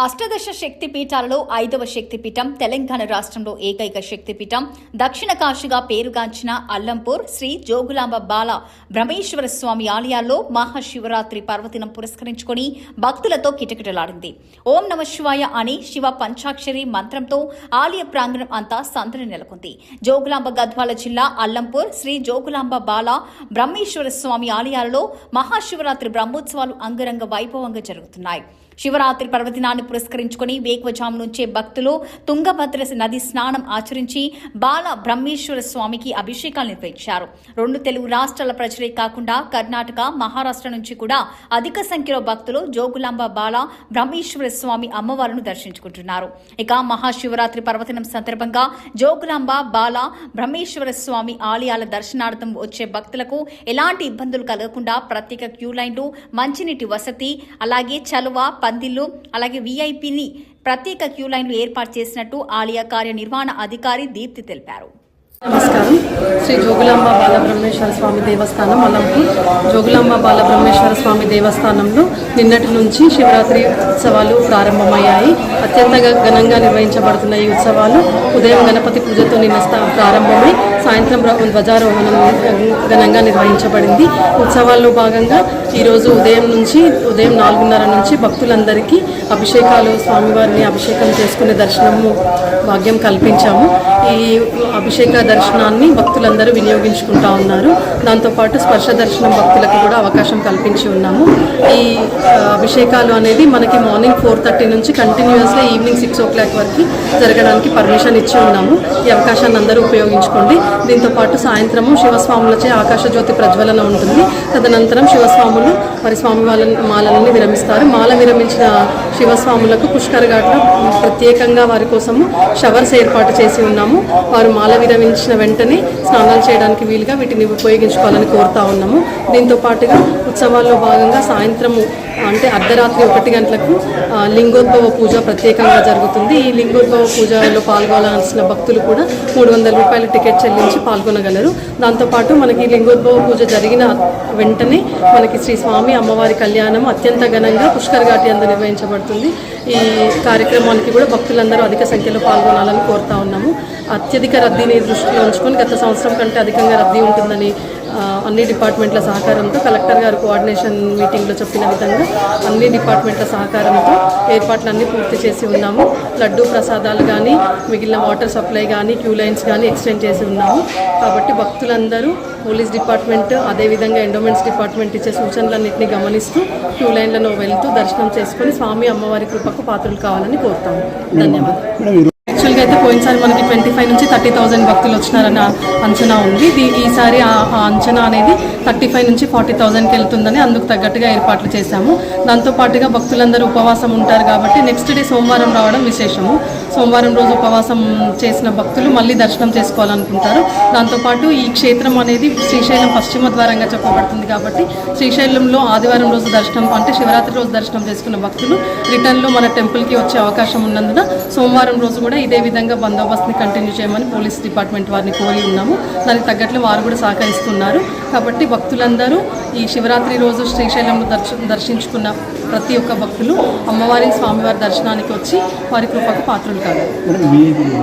అష్టదశ శక్తి పీఠాలలో ఐదవ శక్తిపీఠం తెలంగాణ రాష్ట్రంలో ఏకైక శక్తిపీఠం. దక్షిణ కాశీగా పేరుగాంచిన అల్లంపూర్ శ్రీ జోగులాంబ బాల బ్రహ్మేశ్వర స్వామి ఆలయాల్లో మహాశివరాత్రి పర్వదినం పురస్కరించుకొని భక్తులతో కిటకిటలాడింది. ఓం నమ శివాయ అని శివ పంచాక్షరి మంత్రంతో ఆలయ ప్రాంగణం అంతా సందడి నెలకొంది. జోగులాంబ గద్వాల జిల్లా అల్లంపూర్ శ్రీ జోగులాంబ బాల బ్రహ్మేశ్వర స్వామి ఆలయాలలో మహాశివరాత్రి బ్రహ్మోత్సవాలు అంగరంగ వైభవంగా జరుగుతున్నాయి. శివరాత్రి పర్వదినాన్ని పురస్కరించుకుని వేకువజాము నుంచే భక్తులు తుంగభద్ర నది స్నానం ఆచరించి బాల బ్రహ్మేశ్వర స్వామికి అభిషేకాలు నిర్వహించారు. రెండు తెలుగు రాష్ట్రాల ప్రజలే కాకుండా కర్ణాటక మహారాష్ట్ర నుంచి కూడా అధిక సంఖ్యలో భక్తులు జోగులాంబ బాల బ్రహ్మేశ్వర స్వామి అమ్మవారిని దర్శించుకుంటున్నారు. ఇక మహాశివరాత్రి పర్వదినం సందర్భంగా జోగులాంబ బాల బ్రహ్మేశ్వర స్వామి ఆలయాల దర్శనార్థం వచ్చే భక్తులకు ఎలాంటి ఇబ్బందులు కలగకుండా ప్రత్యేక క్యూ లైన్లు మంచినీటి వసతి అలాగే చలువ పందిళ్ళు అలాగే వీఐపీని ప్రత్యేక క్యూ లైన్లు ఏర్పాటు చేసినట్టు ఆలయ కార్యనిర్వహణ అధికారి దీప్తి తెలిపారు. నమస్కారం. శ్రీ జోగులాంబ బాలబ్రహ్మేశ్వర స్వామి దేవస్థానం అలంపూర్ జోగులాంబ బాలబ్రహ్మేశ్వర స్వామి దేవస్థానంలో నిన్నటి నుంచి శివరాత్రి ఉత్సవాలు ప్రారంభమయ్యాయి. అత్యంత ఘనంగా నిర్వహించబడుతున్న ఈ ఉత్సవాలు ఉదయం గణపతి పూజతో నిన్న ప్రారంభమై సాయంత్రం ధ్వజారోహణం ఘనంగా నిర్వహించబడింది. ఉత్సవాల్లో భాగంగా ఈరోజు ఉదయం నుంచి ఉదయం నాలుగున్నర నుంచి భక్తులందరికీ అభిషేకాలు స్వామివారిని అభిషేకం చేసుకునే దర్శనము భాగ్యం కల్పించాము. ఈ అభిషేక దర్శనాన్ని భక్తులందరూ వినియోగించుకుంటా ఉన్నారు. దాంతోపాటు స్పర్శ దర్శనం భక్తులకు కూడా అవకాశం కల్పించి ఉన్నాము. ఈ అభిషేకాలు అనేది మనకి మార్నింగ్ ఫోర్ థర్టీ నుంచి కంటిన్యూస్గా ఈవినింగ్ సిక్స్ ఓ క్లాక్ వరకు జరగడానికి పర్మిషన్ ఇచ్చి ఉన్నాము. ఈ అవకాశాన్ని అందరూ ఉపయోగించుకోండి. దీంతో పాటు సాయంత్రము శివస్వాములచే ఆకాశ జ్యోతి ప్రజ్వలన ఉంటుంది. తదనంతరం శివస్వాములు మరి స్వామి వాళ్ళ మాలలని విరమిస్తారు. మాల విరమించిన శివస్వాములకు పుష్కర ఘాట్లో ప్రత్యేకంగా వారి కోసము షవర్స్ ఏర్పాటు చేసి ఉన్నాము. వారు మాల వచ్చిన వెంటనే స్నానాలు చేయడానికి వీలుగా వీటిని ఉపయోగించుకోవాలని కోరుతా ఉన్నాము. దీంతో పాటుగా ఉత్సవాల్లో భాగంగా సాయంత్రము అంటే అర్ధరాత్రి ఒకటి గంటలకు లింగోద్భవ పూజ ప్రత్యేకంగా జరుగుతుంది. ఈ లింగోద్భవ పూజలో పాల్గొనాల్సిన భక్తులు కూడా మూడు వందల రూపాయల టికెట్ చెల్లించి పాల్గొనగలరు. దాంతోపాటు మనకి లింగోద్భవ పూజ జరిగిన వెంటనే మనకి శ్రీ స్వామి అమ్మవారి కళ్యాణం అత్యంత ఘనంగా పుష్కర్ ఘాటి అందు నిర్వహించబడుతుంది. ఈ కార్యక్రమానికి కూడా భక్తులందరూ అధిక సంఖ్యలో పాల్గొనాలని కోరుతా ఉన్నాము. అత్యధిక రద్దీని దృష్టిలో ఉంచుకొని గత సంవత్సరం కంటే అధికంగా రద్దీ ఉంటుందని అన్ని డిపార్ట్మెంట్ల సహకారంతో కలెక్టర్ గారు కోఆర్డినేషన్ మీటింగ్లో చెప్పిన విధంగా అన్ని డిపార్ట్మెంట్ల సహకారంతో ఏర్పాట్లన్నీ పూర్తి చేసి ఉన్నాము. లడ్డూ ప్రసాదాలు కానీ మిగిలిన వాటర్ సప్లై కానీ క్యూ లైన్స్ కానీ ఎక్స్టెండ్ చేసి ఉన్నాము. కాబట్టి భక్తులందరూ పోలీస్ డిపార్ట్మెంట్ అదేవిధంగా ఎండోమెంట్స్ డిపార్ట్మెంట్ ఇచ్చే సూచనలన్నింటినీ గమనిస్తూ క్యూ లైన్లలో వెళ్తూ దర్శనం చేసుకొని స్వామి అమ్మవారి కృపకు పాత్రలు కావాలని కోరుతాము. ధన్యవాదాలు. యాక్చువల్గా అయితే పోయినసారి మనకి ట్వంటీ ఫైవ్ నుంచి థర్టీ థౌసండ్ భక్తులు వచ్చినారన్న అంచనా ఉంది. ఈసారి ఆ ఆ అంచనా అనేది థర్టీ ఫైవ్ నుంచి ఫార్టీ థౌసండ్కి వెళ్తుందని అందుకు తగ్గట్టుగా ఏర్పాట్లు చేశాము. దాంతోపాటుగా భక్తులందరూ ఉపవాసం ఉంటారు కాబట్టి నెక్స్ట్ డే సోమవారం రావడం విశేషము. సోమవారం రోజు ఉపవాసం చేసిన భక్తులు మళ్ళీ దర్శనం చేసుకోవాలనుకుంటారు. దాంతోపాటు ఈ క్షేత్రం అనేది శ్రీశైలం పశ్చిమ ద్వారంగా చెప్పబడుతుంది కాబట్టి శ్రీశైలంలో ఆదివారం రోజు దర్శనం అంటే శివరాత్రి రోజు దర్శనం చేసుకున్న భక్తులు రిటర్న్లో మన టెంపుల్కి వచ్చే అవకాశం ఉన్నందున సోమవారం రోజు కూడా ఇదే విధంగా బందోబస్తుని కంటిన్యూ చేయమని పోలీస్ డిపార్ట్మెంట్ వారిని కోరి ఉన్నాము. దానికి తగ్గట్లు వారు కూడా సహకరిస్తున్నారు. కాబట్టి భక్తులందరూ ఈ శివరాత్రి రోజు శ్రీశైలం దర్శించుకున్న ప్రతి ఒక్క భక్తులు అమ్మవారి స్వామివారి దర్శనానికి వచ్చి వారి కృపకు పాత్రలు కాదు